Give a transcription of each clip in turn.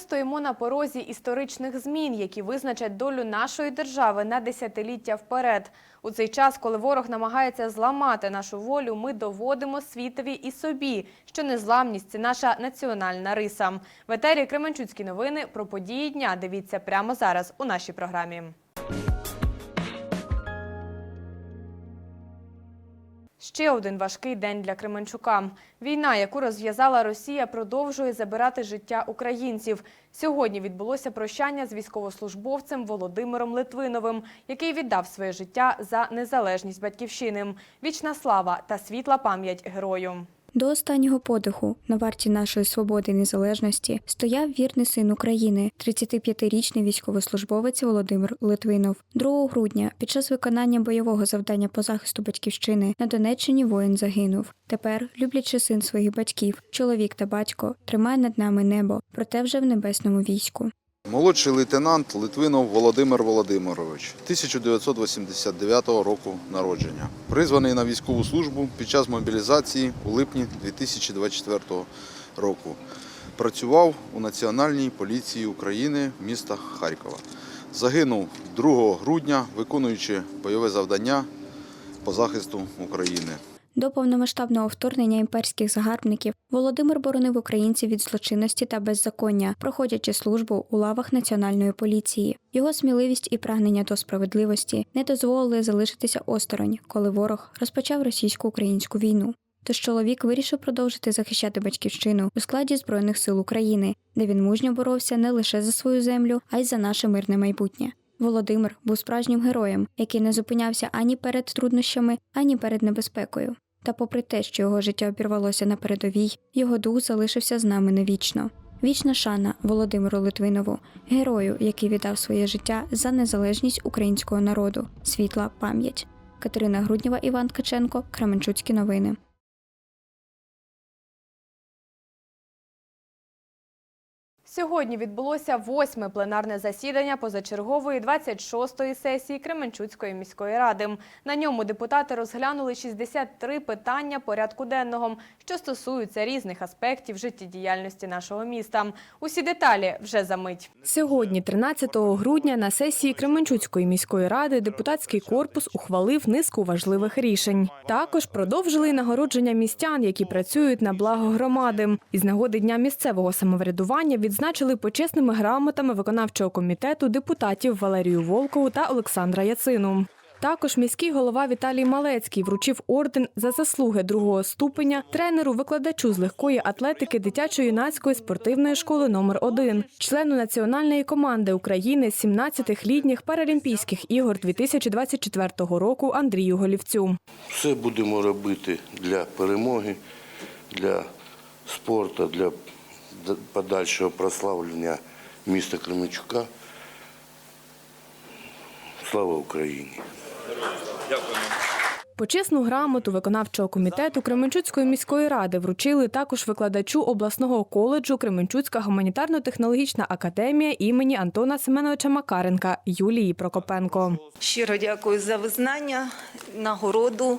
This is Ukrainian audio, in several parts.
стоїмо на порозі історичних змін, які визначать долю нашої держави на десятиліття вперед. У цей час, коли ворог намагається зламати нашу волю, ми доводимо світові і собі, що незламність – це наша національна риса. В етері Кременчуцькі новини про події дня дивіться прямо зараз у нашій програмі. Ще один важкий день для Кременчука. Війна, яку розв'язала Росія, продовжує забирати життя українців. Сьогодні відбулося прощання з військовослужбовцем Володимиром Литвиновим, який віддав своє життя за незалежність батьківщини. Вічна слава та світла пам'ять герою. До останнього подиху на варті нашої свободи і незалежності стояв вірний син України, 35-річний військовослужбовець Володимир Литвинов. 2 грудня під час виконання бойового завдання по захисту батьківщини на Донеччині воїн загинув. Тепер, люблячи син своїх батьків, чоловік та батько тримає над нами небо, проте вже в небесному війську. Молодший лейтенант Литвинов Володимир Володимирович, 1989 року народження. Призваний на військову службу під час мобілізації у липні 2024 року. Працював у Національній поліції України міста Харкова. Загинув 2 грудня, виконуючи бойове завдання по захисту України. До повномасштабного вторгнення імперських загарбників Володимир боронив українців від злочинності та беззаконня, проходячи службу у лавах національної поліції. Його сміливість і прагнення до справедливості не дозволили залишитися осторонь, коли ворог розпочав російсько-українську війну. Тож чоловік вирішив продовжити захищати батьківщину у складі Збройних сил України, де він мужньо боровся не лише за свою землю, а й за наше мирне майбутнє. Володимир був справжнім героєм, який не зупинявся ані перед труднощами, ані перед небезпекою. Та попри те, що його життя обірвалося на передовій, його дух залишився з нами навічно. Вічна шана Володимиру Литвинову, герою, який віддав своє життя за незалежність українського народу, світла пам'ять. Катерина Груднєва, Іван Ткаченко, Кременчуцькі новини. Сьогодні відбулося восьме пленарне засідання позачергової 26-ї сесії Кременчуцької міської ради. На ньому депутати розглянули 63 питання порядку денного, що стосуються різних аспектів життєдіяльності нашого міста. Усі деталі вже за мить. Сьогодні, 13 грудня, на сесії Кременчуцької міської ради депутатський корпус ухвалив низку важливих рішень. Також продовжили й нагородження містян, які працюють на благо громади. Із нагоди дня місцевого самоврядування відзначили почесними грамотами виконавчого комітету депутатів Валерію Волкову та Олександра Яцину. Також міський голова Віталій Малецький вручив орден за заслуги другого ступеня тренеру викладачу з легкої атлетики дитячо-юнацької спортивної школи номер 1 члену національної команди України з 17-х літніх паралімпійських ігор 2024 року Андрію Голівцю. Все будемо робити для перемоги, для спорту, для подальшого прославлення міста Кременчука. Слава Україні! Почесну грамоту виконавчого комітету Кременчуцької міської ради вручили також викладачу обласного коледжу Кременчуцька гуманітарно-технологічна академія імені Антона Семеновича Макаренка Юлії Прокопенко. Щиро дякую за визнання, нагороду,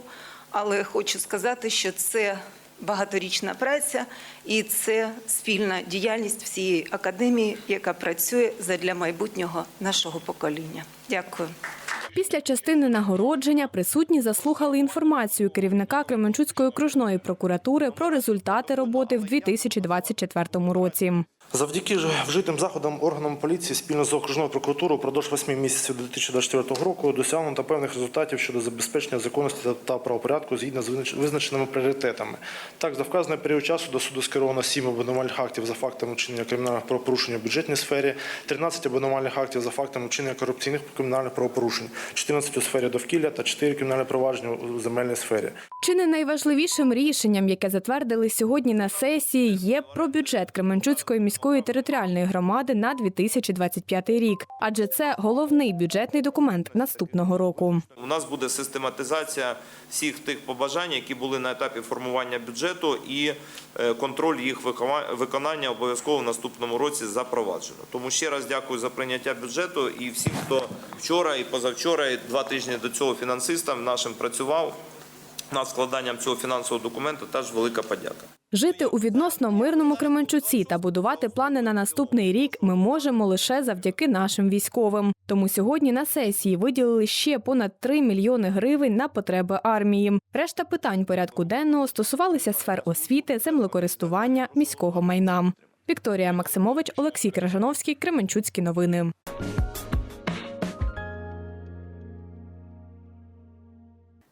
але хочу сказати, що це багаторічна праця і це спільна діяльність всієї академії, яка працює задля майбутнього нашого покоління. Дякую. Після частини нагородження присутні заслухали інформацію керівника Кременчуцької окружної прокуратури про результати роботи в 2024 році. Завдяки вжитим заходам органам поліції спільно з окружною прокуратурою впродовж 8 місяців 2024 року досягнуто певних результатів щодо забезпечення законності та- правопорядку згідно з визначеними пріоритетами. Так, за вказаний період часу до суду скеровано 7 обвинувальних актів за фактами вчинення кримінальних правопорушень у бюджетній сфері, 13 обвинувальних актів за фактами вчинення корупційних кримінальних правопорушень, 14 у сфері довкілля та 4 кримінальні провадження у земельній сфері. Чи не найважливішим рішенням, яке затвердили сьогодні на сесії, є про бюджет Кременчуцької міської територіальної громади на 2025 рік, адже це головний бюджетний документ наступного року. У нас буде систематизація всіх тих побажань, які були на етапі формування бюджету, і е, контроль їх виконання обов'язково в наступному році запроваджено. Тому ще раз дякую за прийняття бюджету і всім, хто вчора і позавчора, і два тижні до цього фінансистам нашим працював над складанням цього фінансового документу. Теж велика подяка. Жити у відносно мирному Кременчуці та будувати плани на наступний рік ми можемо лише завдяки нашим військовим. Тому сьогодні на сесії виділили ще понад 3 мільйони гривень на потреби армії. Решта питань порядку денного стосувалися сфер освіти, землекористування, міського майна. Вікторія Максимович, Олексій Кражановський, Кременчуцькі новини.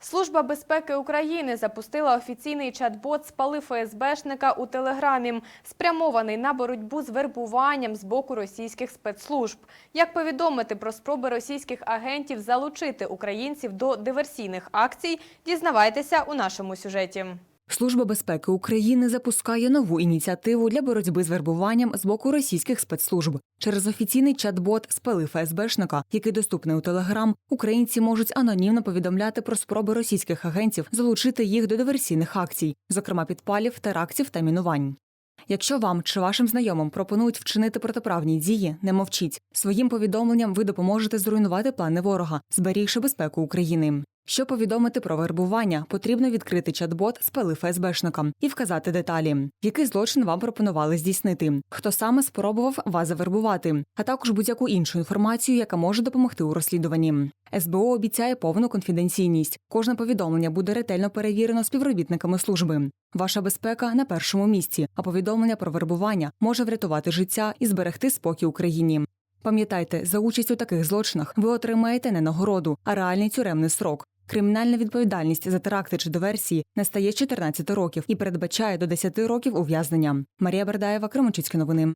Служба безпеки України запустила офіційний чат-бот «Спали ФСБшника» у Телеграмі, спрямований на боротьбу з вербуванням з боку російських спецслужб. Як повідомити про спроби російських агентів залучити українців до диверсійних акцій, дізнавайтеся у нашому сюжеті. Служба безпеки України запускає нову ініціативу для боротьби з вербуванням з боку російських спецслужб. Через офіційний чат-бот «Спели ФСБшника», який доступний у Телеграм, українці можуть анонімно повідомляти про спроби російських агентів залучити їх до диверсійних акцій, зокрема підпалів, терактів та мінувань. Якщо вам чи вашим знайомим пропонують вчинити протиправні дії, не мовчіть. Своїм повідомленням ви допоможете зруйнувати плани ворога, зберігши безпеку України. Щоб повідомити про вербування, потрібно відкрити чат-бот спели ФСБшника і вказати деталі, який злочин вам пропонували здійснити, хто саме спробував вас завербувати, а також будь-яку іншу інформацію, яка може допомогти у розслідуванні. СБУ обіцяє повну конфіденційність. Кожне повідомлення буде ретельно перевірено співробітниками служби. Ваша безпека на першому місці, а повідомлення про вербування може врятувати життя і зберегти спокій Україні. Пам'ятайте, за участь у таких злочинах ви отримаєте не нагороду, а реальний тюремний срок. Кримінальна відповідальність за теракти чи диверсії настає з 14 років і передбачає до 10 років ув'язнення. Марія Бердаєва, Кременчуцькі новини.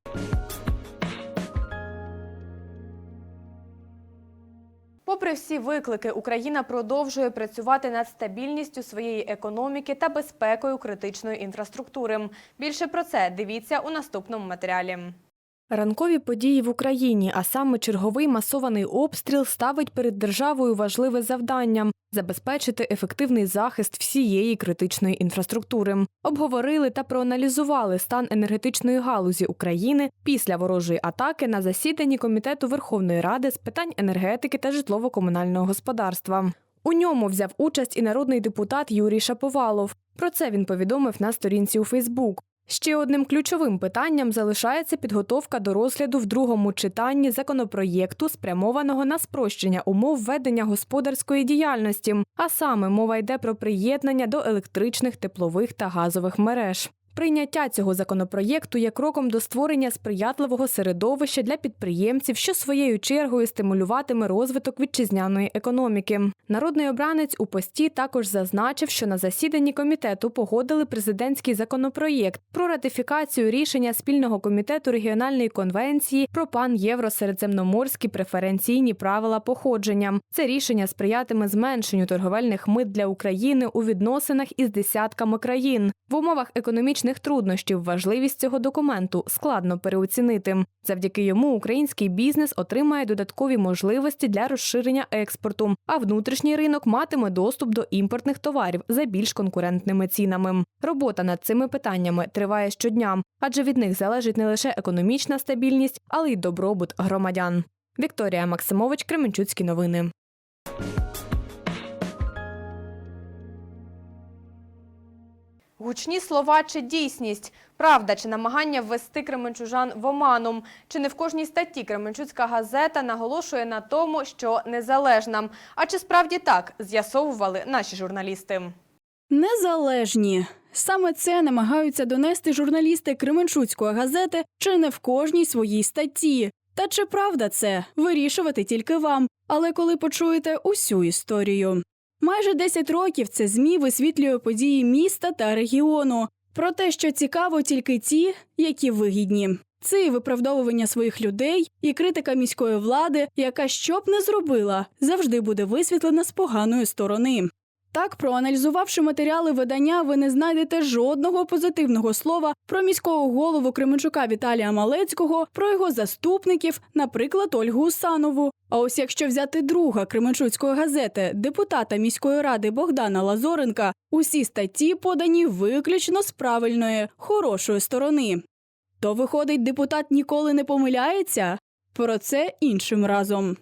Попри всі виклики, Україна продовжує працювати над стабільністю своєї економіки та безпекою критичної інфраструктури. Більше про це дивіться у наступному матеріалі. Ранкові події в Україні, а саме черговий масований обстріл, ставить перед державою важливе завдання забезпечити ефективний захист всієї критичної інфраструктури. Обговорили та проаналізували стан енергетичної галузі України після ворожої атаки на засіданні комітету Верховної Ради з питань енергетики та житлово-комунального господарства. У ньому взяв участь і народний депутат Юрій Шаповалов. Про це він повідомив на сторінці у Фейсбук. Ще одним ключовим питанням залишається підготовка до розгляду в другому читанні законопроєкту, спрямованого на спрощення умов ведення господарської діяльності, а саме мова йде про приєднання до електричних, теплових та газових мереж. Прийняття цього законопроєкту є кроком до створення сприятливого середовища для підприємців, що своєю чергою стимулюватиме розвиток вітчизняної економіки. Народний обранець у пості також зазначив, що на засіданні комітету погодили президентський законопроєкт про ратифікацію рішення спільного комітету регіональної конвенції про пан-євросередземноморські преференційні правила походження. Це рішення сприятиме зменшенню торговельних мит для України у відносинах із десятками країн. В умовах економічних труднощів важливість цього документу складно переоцінити. Завдяки йому український бізнес отримає додаткові можливості для розширення експорту, а внутрішній ринок матиме доступ до імпортних товарів за більш конкурентними цінами. Робота над цими питаннями триває щодня, адже від них залежить не лише економічна стабільність, але й добробут громадян. Вікторія Максимович, Кременчуцькі новини. Гучні слова чи дійсність, правда чи намагання ввести кременчужан в оману. Чи не в кожній статті Кременчуцька газета наголошує на тому, що незалежна. А чи справді так з'ясовували наші журналісти? Незалежні. Саме це намагаються донести журналісти Кременчуцької газети чи не в кожній своїй статті. Та чи правда це вирішувати тільки вам, але коли почуєте усю історію. Майже 10 років це ЗМІ висвітлює події міста та регіону. Про те, що цікаво тільки ті, які вигідні. Це і виправдовування своїх людей, і критика міської влади, яка що б не зробила, завжди буде висвітлена з поганої сторони. Так, проаналізувавши матеріали видання, ви не знайдете жодного позитивного слова про міського голову Кременчука Віталія Малецького, про його заступників, наприклад, Ольгу Усанову. А ось якщо взяти друга Кременчуцької газети, депутата міської ради Богдана Лазоренка, усі статті подані виключно з правильної, хорошої сторони. То виходить, депутат ніколи не помиляється? Про це іншим разом.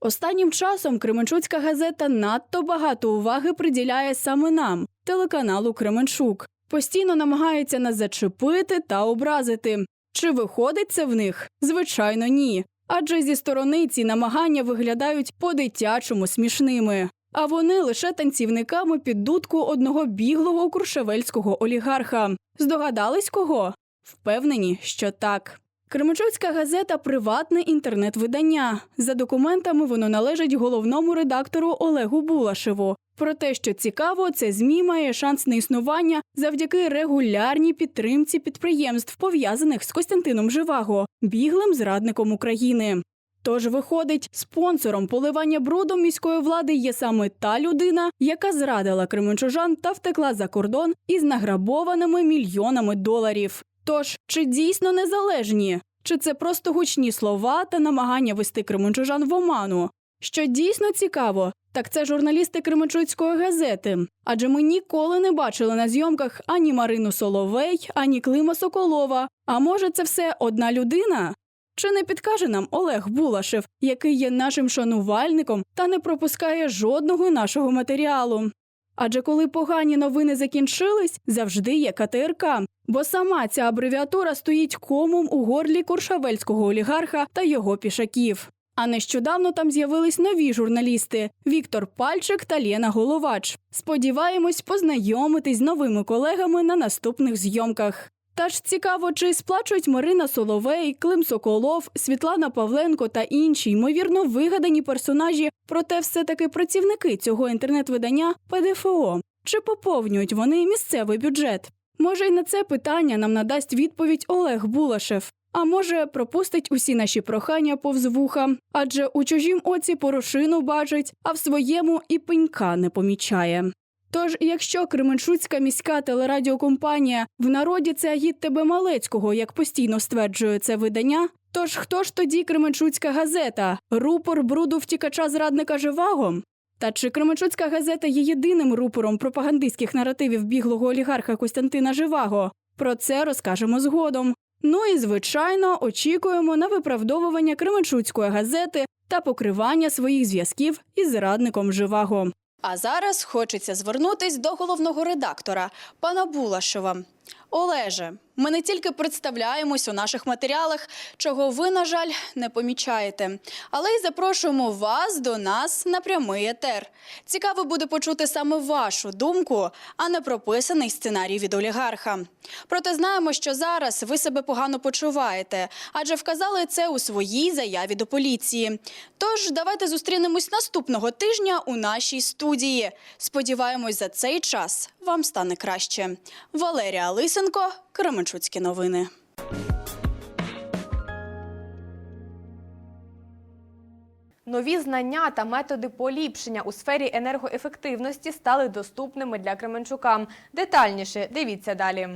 Останнім часом Кременчуцька газета надто багато уваги приділяє саме нам, телеканалу Кременчук. Постійно намагаються нас зачепити та образити. Чи виходить це в них? Звичайно, ні. Адже зі сторони ці намагання виглядають по-дитячому смішними. А вони лише танцівниками під дудку одного біглого куршевельського олігарха. Здогадались кого? Впевнені, що так. Кременчуцька газета приватне інтернет-видання. За документами воно належить головному редактору Олегу Булашеву. Про те, що цікаво, це ЗМІ має шанс на існування завдяки регулярній підтримці підприємств, пов'язаних з Костянтином Живаго, біглим зрадником України. Тож виходить, спонсором поливання брудом міської влади є саме та людина, яка зрадила кременчужан та втекла за кордон із награбованими мільйонами доларів. Тож, чи дійсно незалежні? Чи це просто гучні слова та намагання вести кременчужан в оману? Що дійсно цікаво, так це журналісти Кременчуцької газети. Адже ми ніколи не бачили на зйомках ані Марину Соловей, ані Клима Соколова. А може, це все одна людина? Чи не підкаже нам Олег Булашев, який є нашим шанувальником та не пропускає жодного нашого матеріалу? Адже коли погані новини закінчились, завжди є КТРК, бо сама ця абревіатура стоїть комом у горлі куршавельського олігарха та його пішаків. А нещодавно там з'явились нові журналісти Віктор Пальчик та Лєна Головач. Сподіваємось познайомитись з новими колегами на наступних зйомках. Та ж цікаво, чи сплачують Марина Соловей, Клим Соколов, Світлана Павленко та інші ймовірно вигадані персонажі, проте все-таки працівники цього інтернет-видання ПДФО. Чи поповнюють вони місцевий бюджет? Може, й на це питання нам надасть відповідь Олег Булашев. А може, пропустить усі наші прохання повз вуха, адже у чужім оці порошину бачить, а в своєму і пенька не помічає. Тож, якщо Кременчуцька міська телерадіокомпанія в народі це агіт тебе Малецького, як постійно стверджує це видання, тож хто ж тоді Кременчуцька газета? Рупор бруду втікача зрадника живаго? Та чи Кременчуцька газета є єдиним рупором пропагандистських наративів біглого олігарха Костянтина Живаго? Про це розкажемо згодом. Ну і звичайно очікуємо на виправдовування Кременчуцької газети та покривання своїх зв'язків із зрадником Живаго. А зараз хочеться звернутись до головного редактора пана Булашева. Олеже, ми не тільки представляємось у наших матеріалах, чого ви, на жаль, не помічаєте, але й запрошуємо вас до нас на прямий етер. Цікаво буде почути саме вашу думку, а не прописаний сценарій від олігарха. Проте знаємо, що зараз ви себе погано почуваєте, адже вказали це у своїй заяві до поліції. Тож давайте зустрінемось наступного тижня у нашій студії. Сподіваємось, за цей час вам стане краще. Валерія Лисенко, Кременчуцькі новини. Нові знання та методи поліпшення у сфері енергоефективності стали доступними для Кременчука. Детальніше дивіться далі.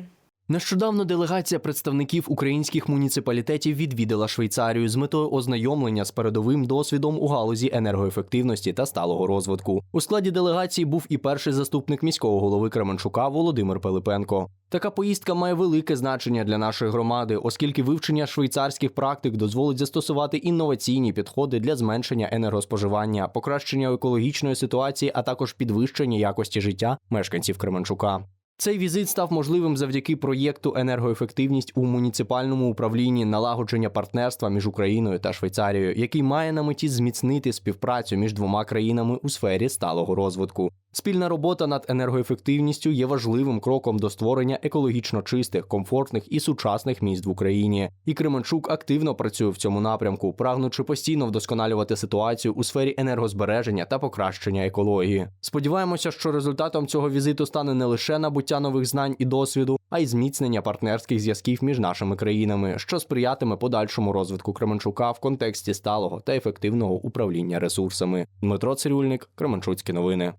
Нещодавно делегація представників українських муніципалітетів відвідала Швейцарію з метою ознайомлення з передовим досвідом у галузі енергоефективності та сталого розвитку. У складі делегації був і перший заступник міського голови Кременчука Володимир Пилипенко. Така поїздка має велике значення для нашої громади, оскільки вивчення швейцарських практик дозволить застосувати інноваційні підходи для зменшення енергоспоживання, покращення екологічної ситуації, а також підвищення якості життя мешканців Кременчука. Цей візит став можливим завдяки проєкту енергоефективність у муніципальному управлінні налагодження партнерства між Україною та Швейцарією, який має на меті зміцнити співпрацю між двома країнами у сфері сталого розвитку. Спільна робота над енергоефективністю є важливим кроком до створення екологічно чистих, комфортних і сучасних міст в Україні. І Кременчук активно працює в цьому напрямку, прагнучи постійно вдосконалювати ситуацію у сфері енергозбереження та покращення екології. Сподіваємося, що результатом цього візиту стане не лише набуття нових знань і досвіду, а й зміцнення партнерських зв'язків між нашими країнами, що сприятиме подальшому розвитку Кременчука в контексті сталого та ефективного управління ресурсами. Дмитро Цирюльник, Кременчуцькі новини.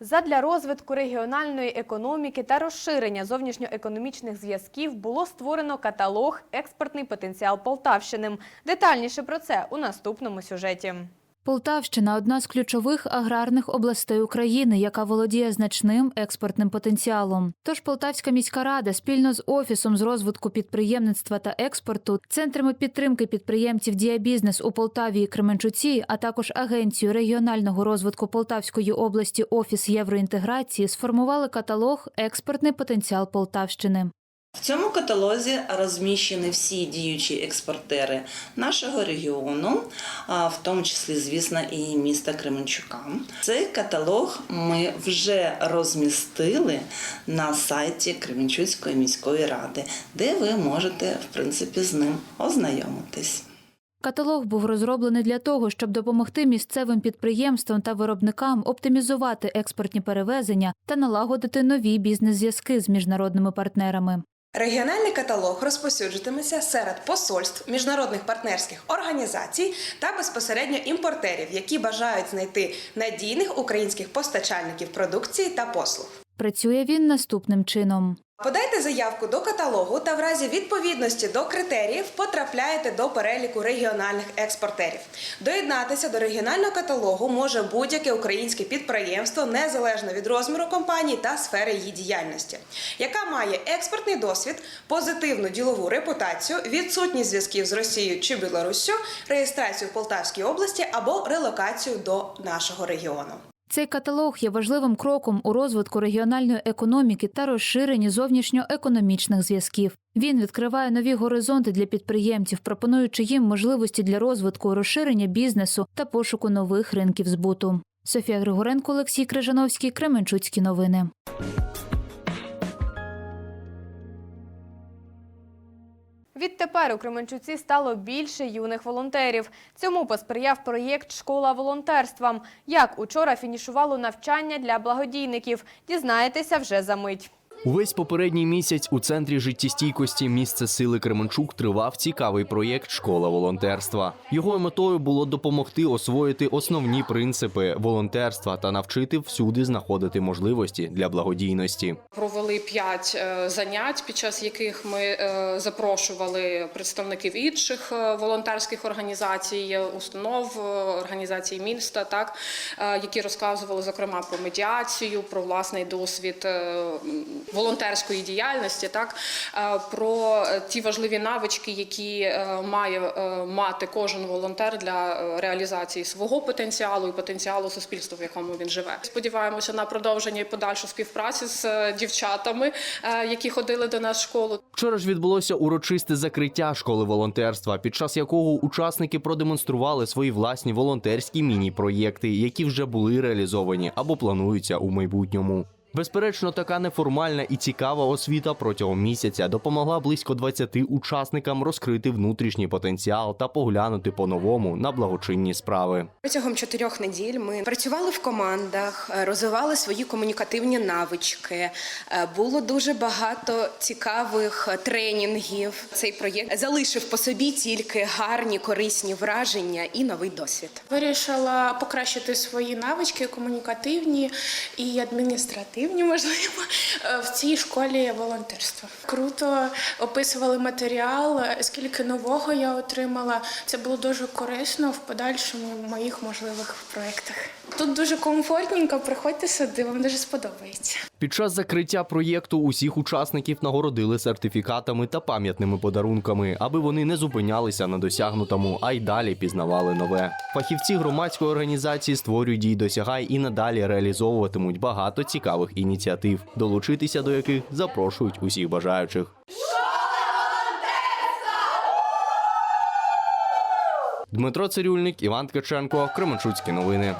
Задля розвитку регіональної економіки та розширення зовнішньоекономічних зв'язків було створено каталог Експортний потенціал Полтавщини. Детальніше про це у наступному сюжеті. Полтавщина одна з ключових аграрних областей України, яка володіє значним експортним потенціалом. Тож Полтавська міська рада спільно з офісом з розвитку підприємництва та експорту, центрами підтримки підприємців Діабізнес у Полтаві і Кременчуці, а також агенцією регіонального розвитку Полтавської області Офіс євроінтеграції сформували каталог Експортний потенціал Полтавщини. В цьому каталозі розміщені всі діючі експортери нашого регіону, в тому числі, звісно, і міста Кременчука. Цей каталог ми вже розмістили на сайті Кременчуцької міської ради, де ви можете, в принципі, з ним ознайомитись. Каталог був розроблений для того, щоб допомогти місцевим підприємствам та виробникам оптимізувати експортні перевезення та налагодити нові бізнес-зв'язки з міжнародними партнерами. Регіональний каталог розпосюджуватиметься серед посольств, міжнародних партнерських організацій та безпосередньо імпортерів, які бажають знайти надійних українських постачальників продукції та послуг. Працює він наступним чином. Подайте заявку до каталогу та в разі відповідності до критеріїв потрапляєте до переліку регіональних експортерів. Доєднатися до регіонального каталогу може будь-яке українське підприємство незалежно від розміру компанії та сфери її діяльності, яка має експортний досвід, позитивну ділову репутацію, відсутність зв'язків з Росією чи Білоруссю, реєстрацію в Полтавській області або релокацію до нашого регіону. Цей каталог є важливим кроком у розвитку регіональної економіки та розширенні зовнішньоекономічних зв'язків. Він відкриває нові горизонти для підприємців, пропонуючи їм можливості для розвитку, розширення бізнесу та пошуку нових ринків збуту. Софія Григоренко, Олексій Крижановський, Кременчуцькі новини. Відтепер у Кременчуці стало більше юних волонтерів. Цьому посприяв проєкт Школа волонтерства. Як учора фінішувало навчання для благодійників, дізнаєтеся вже за мить. Увесь попередній місяць у центрі життєстійкості місце сили Кременчук тривав цікавий проєкт Школа волонтерства. Його метою було допомогти освоїти основні принципи волонтерства та навчити всюди знаходити можливості для благодійності. Провели п'ять е, занять, під час яких ми е, запрошували представників інших е, волонтерських організацій, установ, організацій міста, так які розказували зокрема про медіацію, про власний досвід волонтерської діяльності, так е, про ті важливі навички, які е, має е, мати кожен волонтер для реалізації свого потенціалу і потенціалу суспільства, в якому він живе. Сподіваємося на продовження і подальшу співпрацю з дівчатами, які ходили до нас в школу. Вчора ж відбулося урочисте закриття школи волонтерства, під час якого учасники продемонстрували свої власні волонтерські міні-проєкти, які вже були реалізовані або плануються у майбутньому. Безперечно, така неформальна і цікава освіта протягом місяця допомогла близько 20 учасникам розкрити внутрішній потенціал та поглянути по-новому на благочинні справи. Протягом чотирьох неділь ми працювали в командах, е, розвивали свої комунікативні навички. Е, Було дуже багато цікавих е, тренінгів. Цей проєкт залишив по собі тільки гарні, корисні враження і новий досвід. Вирішила покращити свої навички комунікативні і адміністративні, можливо, е, в цій школі волонтерства. Круто описували матеріал, е, скільки нового я отримала. Це було дуже корисно в подальшому моїх можливих проєктах. Тут дуже комфортненько, приходьте сюди, вам дуже сподобається. Під час закриття проєкту усіх учасників нагородили сертифікатами та пам'ятними подарунками, аби вони не зупинялися на досягнутому, а й далі пізнавали нове. Фахівці громадської організації створюють дій досягай і надалі реалізовуватимуть багато цікавих ініціатив, долучитися до яких запрошують усіх бажаючих. Дмитро Цирюльник, Іван Ткаченко, Кременчуцькі новини.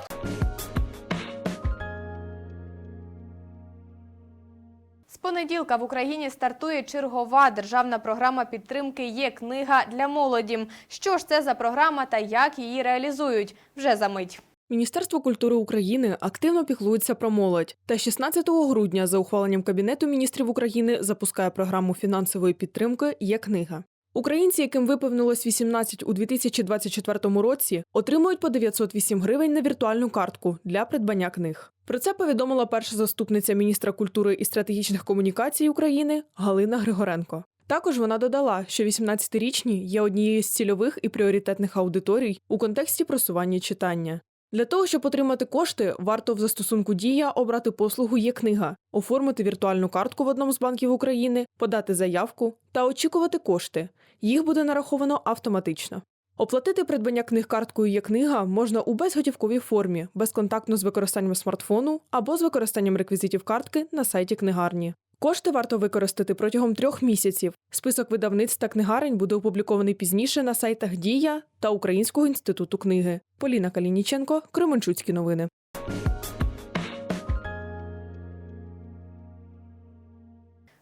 З понеділка в Україні стартує чергова державна програма підтримки «Є книга для молоді». Що ж це за програма та як її реалізують? Вже за мить. Міністерство культури України активно піклується про молодь. Та 16 грудня за ухваленням Кабінету міністрів України запускає програму фінансової підтримки «Є книга». Українці, яким виповнилось 18 у 2024 році, отримують по 908 гривень на віртуальну картку для придбання книг. Про це повідомила перша заступниця міністра культури і стратегічних комунікацій України Галина Григоренко. Також вона додала, що 18-річні є однією з цільових і пріоритетних аудиторій у контексті просування читання. Для того, щоб отримати кошти, варто в застосунку Дія обрати послугу є книга, оформити віртуальну картку в одному з банків України, подати заявку та очікувати кошти. Їх буде нараховано автоматично. Оплатити придбання книг карткою є книга можна у безготівковій формі, безконтактно з використанням смартфону або з використанням реквізитів картки на сайті книгарні. Кошти варто використати протягом трьох місяців. Список видавництв та книгарень буде опублікований пізніше на сайтах Дія та Українського інституту книги. Поліна Калініченко, Кременчуцькі новини.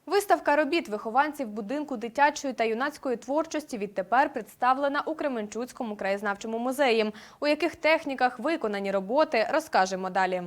Виставка робіт вихованців будинку дитячої та юнацької творчості відтепер представлена у Кременчуцькому краєзнавчому музеї. У яких техніках виконані роботи, розкажемо далі.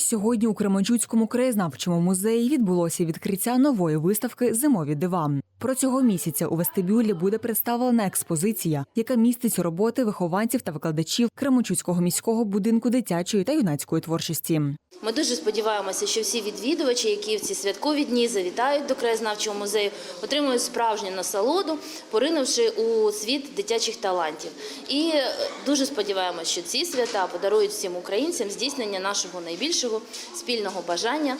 Сьогодні у Кременчуцькому краєзнавчому музеї відбулося відкриття нової виставки Зимові дива. Про цього місяця у вестибюлі буде представлена експозиція, яка містить роботи вихованців та викладачів Кременчуцького міського будинку дитячої та юнацької творчості. Ми дуже сподіваємося, що всі відвідувачі, які в ці святкові дні завітають до краєзнавчого музею, отримують справжню насолоду, поринувши у світ дитячих талантів. І е, дуже сподіваємося, що ці свята подарують всім українцям здійснення нашого найбільшого спільного бажання.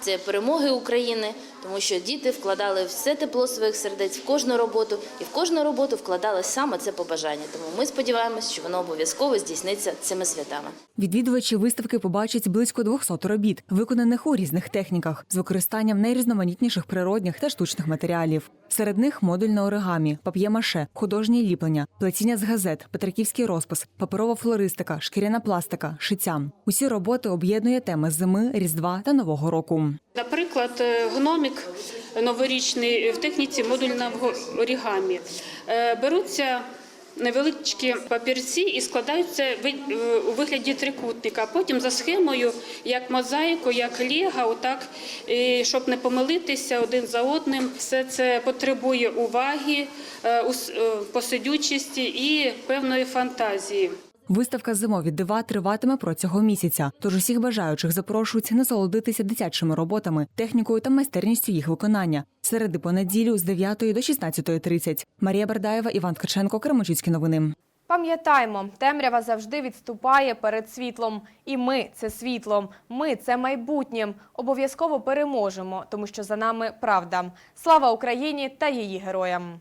Це перемоги України, тому що діти вкладали все тепло своїх сердець в кожну роботу, і в кожну роботу вкладали саме це побажання. Тому ми сподіваємося, що воно обов'язково здійсниться цими святами. Відвідувачі виставки побачать близько 200 робіт, виконаних у різних техніках з використанням найрізноманітніших природних та штучних матеріалів. Серед них модульне оригамі, пап'є-маше, художнє ліплення, плетіння з газет, петриківський розпис, паперова флористика, шкіряна пластика, шиття. Усі роботи об'єднує теми зими, різдва та нового року. Наприклад, е, гномік новорічний в техніці модульного орігамі. Е, Беруться невеличкі папірці і складаються е, у вигляді трикутника. Потім за схемою, як мозаїку, як ліга, отак, і щоб не помилитися один за одним. Все це потребує уваги, посидючості і певної фантазії. Виставка Зимові дива триватиме протягом місяця. Тож усіх бажаючих запрошують насолодитися дитячими роботами, технікою та майстерністю їх виконання. Середи по неділю з 9 до 16.30. Марія Бердаєва, Іван Ткаченко, Кременчуцькі новини. Пам'ятаймо, темрява завжди відступає перед світлом. І ми це світло. Ми це майбутнє. Обов'язково переможемо, тому що за нами правда. Слава Україні та її героям.